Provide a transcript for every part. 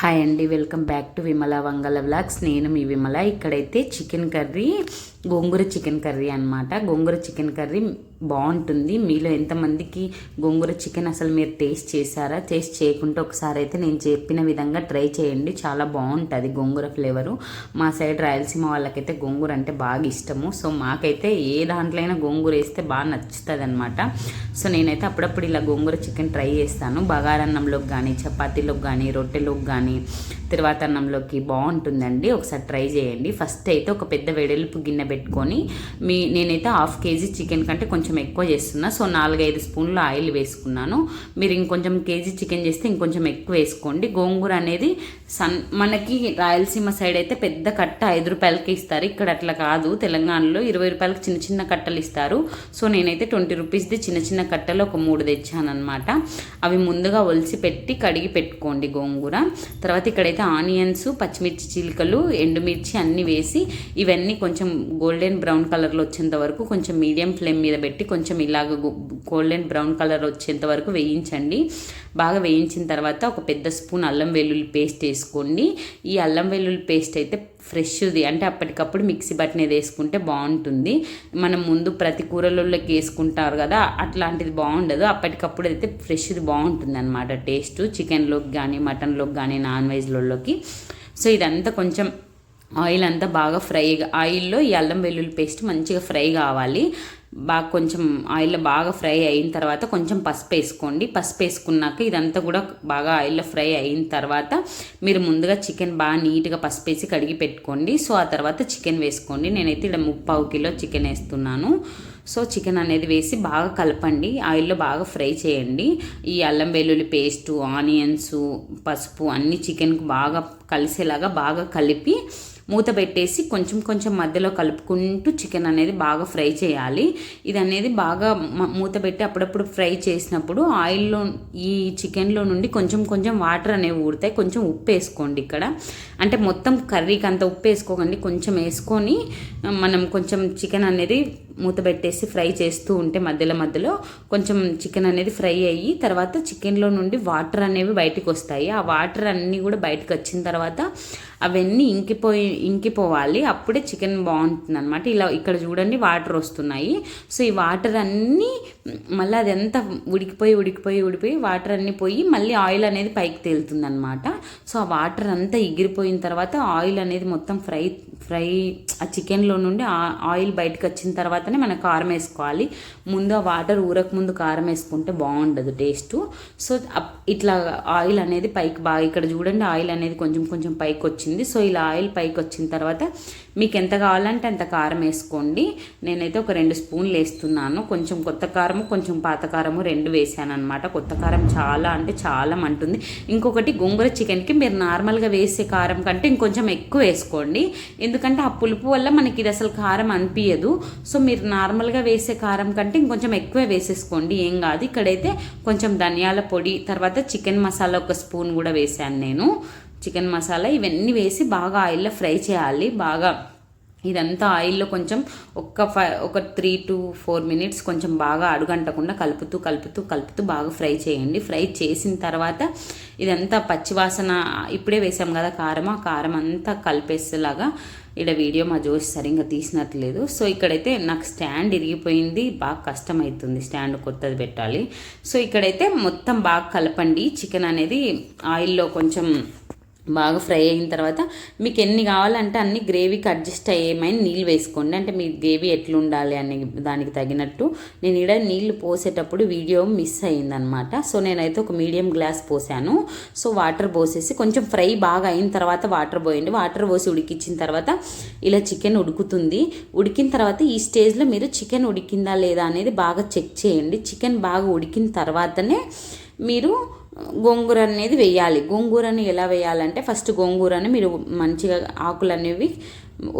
Hi అండి welcome back to Vimala Vangala vlogs నేను మీ విమల. ఇక్కడైతే chicken curry gongura chicken curry అనమాట గోంగూర చికెన్ కర్రీ బాగుంటుంది. మీలో ఎంతమందికి గోంగూర చికెన్ అసలు మీరు టేస్ట్ చేశారా? టేస్ట్ చేయకుంటే ఒకసారి అయితే నేను చెప్పిన విధంగా ట్రై చేయండి. చాలా బాగుంటుంది గోంగూర ఫ్లేవరు. మా సైడ్ రాయలసీమ వాళ్ళకైతే గోంగూర అంటే బాగా ఇష్టము. సో మాకైతే ఏ దాంట్లో అయినా గోంగూర వేస్తే బాగా నచ్చుతుంది అనమాట సో నేనైతే అప్పుడప్పుడు ఇలా గోంగూర చికెన్ ట్రై చేస్తాను. బగారన్నంలోకి కానీ చపాతీలోకి కానీ రొట్టెలోకి కానీ తిరువాతన్నంలోకి బాగుంటుందండి. ఒకసారి ట్రై చేయండి. ఫస్ట్ అయితే ఒక పెద్ద వెడల్పు గిన్నె పెట్టుకొని మీ నేనైతే హాఫ్ కేజీ చికెన్ కంటే కొంచెం కొంచెం ఎక్కువ చేస్తున్నా. సో నాలుగైదు స్పూన్లు ఆయిల్ వేసుకున్నాను. మీరు ఇంకొంచెం కేజీ చికెన్ చేస్తే ఇంకొంచెం ఎక్కువ వేసుకోండి. గోంగూర అనేది సన్ మనకి రాయలసీమ సైడ్ అయితే పెద్ద కట్ట ఐదు రూపాయలకి ఇస్తారు. ఇక్కడ అట్లా కాదు. తెలంగాణలో ఇరవై రూపాయలకి చిన్న చిన్న కట్టలు ఇస్తారు. సో నేనైతే ట్వంటీ రూపీస్ది చిన్న చిన్న కట్టలు ఒక మూడు తెచ్చానమాట అవి ముందుగా ఒలిసి పెట్టి కడిగి పెట్టుకోండి గోంగూర. తర్వాత ఇక్కడైతే ఆనియన్స్ పచ్చిమిర్చి చిలుకలు ఎండుమిర్చి అన్నీ వేసి ఇవన్నీ కొంచెం గోల్డెన్ బ్రౌన్ కలర్లో వచ్చేంత వరకు కొంచెం మీడియం ఫ్లేమ్ మీద పెట్టి కొంచెం ఇలాగ గోల్డెన్ బ్రౌన్ కలర్ వచ్చేంత వరకు వేయించండి. బాగా వేయించిన తర్వాత ఒక పెద్ద స్పూన్ అల్లం వెల్లుల్లి పేస్ట్ వేసుకోండి. ఈ అల్లం వెల్లుల్లి పేస్ట్ అయితే ఫ్రెష్ది అంటే అప్పటికప్పుడు మిక్సీ బట్టినది వేసుకుంటే బాగుంటుంది. మనం ముందు ప్రతి కూరలలోకి వేసుకుంటారు కదా అట్లాంటిది బాగుండదు. అప్పటికప్పుడు అయితే ఫ్రెష్ది బాగుంటుంది అనమాట టేస్ట్ చికెన్లోకి కానీ మటన్లోకి కానీ నాన్ వెజ్లలోకి సో ఇదంతా కొంచెం ఆయిల్ అంతా బాగా ఫ్రై ఆయిల్లో ఈ అల్లం వెల్లుల్లి పేస్ట్ మంచిగా ఫ్రై కావాలి. బాగా కొంచెం ఆయిల్లో బాగా ఫ్రై అయిన తర్వాత కొంచెం పసుపు వేసుకోండి. పసుపు వేసుకున్నాక ఇదంతా కూడా బాగా ఆయిల్లో ఫ్రై అయిన తర్వాత మీరు ముందుగా చికెన్ బాగా నీట్గా పసుపు వేసి కడిగి పెట్టుకోండి. సో ఆ తర్వాత చికెన్ వేసుకోండి. నేనైతే ఇక్కడ ముప్పావు కిలో చికెన్ వేస్తున్నాను. సో చికెన్ అనేది వేసి బాగా కలపండి. ఆయిల్లో బాగా ఫ్రై చేయండి. ఈ అల్లం వెల్లుల్లి పేస్టు ఆనియన్స్ పసుపు అన్ని చికెన్కు బాగా కలిసేలాగా బాగా కలిపి మూత పెట్టేసి కొంచెం కొంచెం మధ్యలో కలుపుకుంటూ చికెన్ అనేది బాగా ఫ్రై చేయాలి. ఇది అనేది బాగా మూత పెట్టి అప్పుడప్పుడు ఫ్రై చేసినప్పుడు ఆయిల్లో ఈ చికెన్లో నుండి కొంచెం కొంచెం వాటర్ అనేవి ఊడతాయి కొంచెం ఉప్పు వేసుకోండి ఇక్కడ. అంటే మొత్తం కర్రీకి అంత ఉప్పు వేసుకోకండి. కొంచెం వేసుకొని మనం కొంచెం చికెన్ అనేది మూత పెట్టేసి ఫ్రై చేస్తూ ఉంటే మధ్యలో మధ్యలో కొంచెం చికెన్ అనేది ఫ్రై అయ్యి తర్వాత చికెన్లో నుండి వాటర్ అనేవి బయటకు వస్తాయి. ఆ వాటర్ అన్నీ కూడా బయటకు వచ్చిన తర్వాత అవన్నీ ఇంకిపోయి ఇంకిపోవాలి. అప్పుడే చికెన్ బాగుంటుంది అనమాట ఇలా ఇక్కడ చూడండి వాటర్ వస్తున్నాయి. సో ఈ వాటర్ అన్నీ మళ్ళీ అది ఎంత ఉడికిపోయి ఉడికిపోయి ఉడిపోయి వాటర్ అన్నీ పోయి మళ్ళీ ఆయిల్ అనేది పైకి తేలుతుంది అనమాట సో ఆ వాటర్ అంతా ఎగిరిపోయిన తర్వాత ఆయిల్ అనేది మొత్తం ఫ్రై ఫ్రై ఆ చికెన్లో నుండి ఆయిల్ బయటకు వచ్చిన తర్వాతనే మనం కారం వేసుకోవాలి. ముందు ఆ వాటర్ ఊరక ముందు కారం వేసుకుంటే బాగుండదు టేస్ట్ సో ఇట్లా ఆయిల్ అనేది పైకి బాగా ఇక్కడ చూడండి ఆయిల్ అనేది కొంచెం కొంచెం పైకి వచ్చింది. సో ఇలా ఆయిల్ పైకి వచ్చిన తర్వాత మీకు ఎంత కావాలంటే అంత కారం వేసుకోండి. నేనైతే ఒక రెండు స్పూన్లు వేస్తున్నాను. కొంచెం కొత్త కారం కారము కొంచెం పాత కారము రెండు వేసాను అనమాట కొత్త కారం చాలా అంటే చాలా మంటుంది. ఇంకొకటి గోంగూర చికెన్కి మీరు నార్మల్గా వేసే కారం కంటే ఇంకొంచెం ఎక్కువ వేసుకోండి. ఎందుకంటే ఆ పులుపు వల్ల మనకి ఇది అసలు కారం అనిపించదు సో మీరు నార్మల్గా వేసే కారం కంటే ఇంకొంచెం ఎక్కువ వేసేసుకోండి. ఏం కాదు ఇక్కడైతే కొంచెం ధనియాల పొడి తర్వాత చికెన్ మసాలా ఒక స్పూన్ కూడా వేసాను నేను. చికెన్ మసాలా ఇవన్నీ వేసి బాగా ఆయిల్లో ఫ్రై చేయాలి. బాగా ఇదంతా ఆయిల్లో కొంచెం ఒక్క ఫైవ్ ఒక త్రీ టు ఫోర్ మినిట్స్ కొంచెం బాగా అడుగంటకుండా కలుపుతూ కలుపుతూ కలుపుతూ బాగా ఫ్రై చేయండి. ఫ్రై చేసిన తర్వాత ఇదంతా పచ్చివాసన ఇప్పుడే వేసాం కదా కారం ఆ కారం అంతా కలిపేసేలాగా ఇక్కడ వీడియో మా జోష్ సరిగ్గా తీసినట్లేదు. సో ఇక్కడైతే నాకు స్టాండ్ ఇరిగిపోయింది బాగా కష్టమవుతుంది స్టాండ్ కొత్తది పెట్టాలి. సో ఇక్కడైతే మొత్తం బాగా కలపండి. చికెన్ అనేది ఆయిల్లో కొంచెం బాగా ఫ్రై అయిన తర్వాత మీకు ఎన్ని కావాలంటే అన్ని గ్రేవీకి అడ్జస్ట్ అయ్యేమైనా నీళ్ళు వేసుకోండి. అంటే మీ గ్రేవీ ఎట్లుండాలి అని దానికి తగినట్టు. నేను ఇక్కడ నీళ్ళు పోసేటప్పుడు వీడియో మిస్ అయిందనమాట సో నేనైతే ఒక మీడియం గ్లాస్ పోసాను. సో వాటర్ పోసేసి కొంచెం ఫ్రై బాగా అయిన తర్వాత వాటర్ పోయండి. వాటర్ పోసి ఉడికించిన తర్వాత ఇలా చికెన్ ఉడుకుతుంది. ఉడికిన తర్వాత ఈ స్టేజ్లో మీరు చికెన్ ఉడికిందా లేదా అనేది బాగా చెక్ చేయండి. చికెన్ బాగా ఉడికిన తర్వాతనే మీరు గోంగూర అనేది వేయాలి. గోంగూరని ఎలా వేయాలంటే ఫస్ట్ గోంగూరని మీరు మంచిగా ఆకులు అనేవి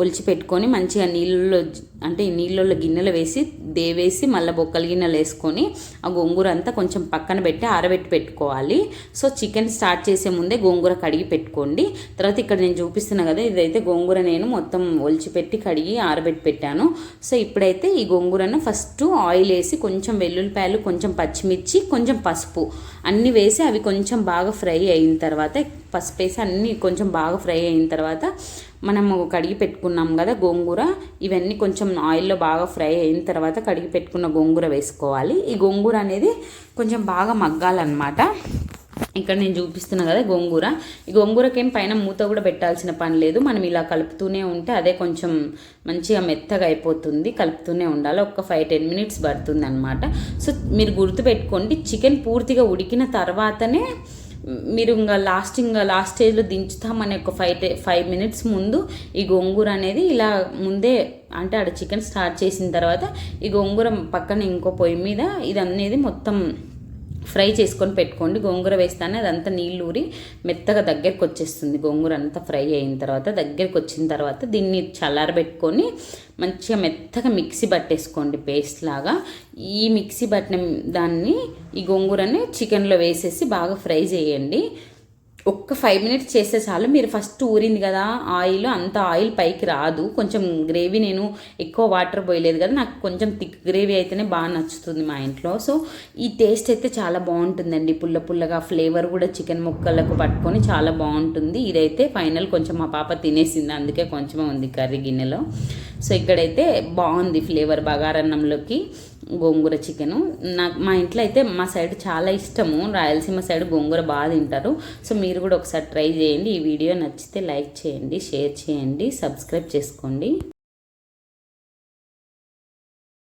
ఒలిచి పెట్టుకొని మంచిగా నీళ్ళలో అంటే నీళ్ళలో గిన్నెలు వేసి దేవేసి మళ్ళీ బొక్కల గిన్నెలు వేసుకొని ఆ గోంగూర అంతా కొంచెం పక్కన పెట్టి ఆరబెట్టి పెట్టుకోవాలి. సో చికెన్ స్టార్ట్ చేసే ముందే గోంగూర కడిగి పెట్టుకోండి. తర్వాత ఇక్కడ నేను చూపిస్తున్నా కదా ఇదైతే గోంగూర నేను మొత్తం ఒలిచిపెట్టి కడిగి ఆరబెట్టి పెట్టాను. సో ఇప్పుడైతే ఈ గోంగూరను ఫస్ట్ ఆయిల్ వేసి కొంచెం వెల్లుల్లిపాయలు కొంచెం పచ్చిమిర్చి కొంచెం పసుపు అన్నీ వేసి అవి కొంచెం బాగా ఫ్రై అయిన తర్వాత పసుపు వేసి అన్నీ కొంచెం బాగా ఫ్రై అయిన తర్వాత మనము కడిగి పెట్టుకున్నాం కదా గోంగూర. ఇవన్నీ కొంచెం ఆయిల్లో బాగా ఫ్రై అయిన తర్వాత కడిగి పెట్టుకున్న గోంగూర వేసుకోవాలి. ఈ గోంగూర అనేది కొంచెం బాగా మగ్గాలన్నమాట. ఇక్కడ నేను చూపిస్తున్నా కదా గోంగూర. ఈ గోంగూరకేం పైన మూత కూడా పెట్టాల్సిన పని లేదు. మనం ఇలా కలుపుతూనే ఉంటే అదే కొంచెం మంచిగా మెత్తగా అయిపోతుంది. కలుపుతూనే ఉండాలి. ఒక ఫైవ్ టెన్ మినిట్స్ పడుతుంది అనమాట సో మీరు గుర్తుపెట్టుకోండి చికెన్ పూర్తిగా ఉడికిన తర్వాతనే మీరు ఇంకా లాస్ట్ ఇంకా లాస్ట్ స్టేజ్లో దించుతామనే ఒక ఫైవ్ ఫైవ్ మినిట్స్ ముందు ఈ గోంగూర అనేది ఇలా ముందే అంటే ఆడ చికెన్ స్టార్ట్ చేసిన తర్వాత ఈ గోంగూర పక్కన ఇంకో పొయ్యి మీద ఇది అనేది మొత్తం ఫ్రై చేసుకొని పెట్టుకోండి. గోంగూర వేస్తానే అదంతా నీళ్ళు ఊరి మెత్తగా దగ్గరికి వచ్చేస్తుంది. గోంగూర అంతా ఫ్రై అయిన తర్వాత దగ్గరికి వచ్చిన తర్వాత దీన్ని చల్లారబెట్టుకొని మంచిగా మెత్తగా మిక్సీ పట్టేసుకోండి పేస్ట్ లాగా. ఈ మిక్సీ పట్టిన దాన్ని ఈ గోంగూరని చికెన్లో వేసేసి బాగా ఫ్రై చేయండి. ఒక్క ఫైవ్ మినిట్స్ చేస్తే చాలు. మీరు ఫస్ట్ ఊరింది కదా ఆయిల్ అంత ఆయిల్ పైకి రాదు. కొంచెం గ్రేవీ నేను ఎక్కువ వాటర్ పోయలేదు కదా నాకు కొంచెం థిక్ గ్రేవీ అయితేనే బాగా నచ్చుతుంది మా ఇంట్లో. సో ఈ టేస్ట్ అయితే చాలా బాగుంటుందండి. పుల్ల పుల్లగా ఫ్లేవర్ కూడా చికెన్ ముక్కలకు పట్టుకొని చాలా బాగుంటుంది. ఇదైతే ఫైనల్ కొంచెం మా పాప తినేసింది అందుకే కొంచెం ఉంది కర్రీ గిన్నెలో. సో ఇక్కడైతే బాగుంది ఫ్లేవర్ బగారన్నంలోకి గోంగూర చికెను. నాకు మా ఇంట్లో అయితే మా సైడ్ చాలా ఇష్టము. రాయలసీమ సైడ్ గోంగూర బాగా తింటారు. సో మీరు కూడా ఒకసారి ట్రై చేయండి. ఈ వీడియో నచ్చితే లైక్ చేయండి షేర్ చేయండి సబ్స్క్రైబ్ చేసుకోండి.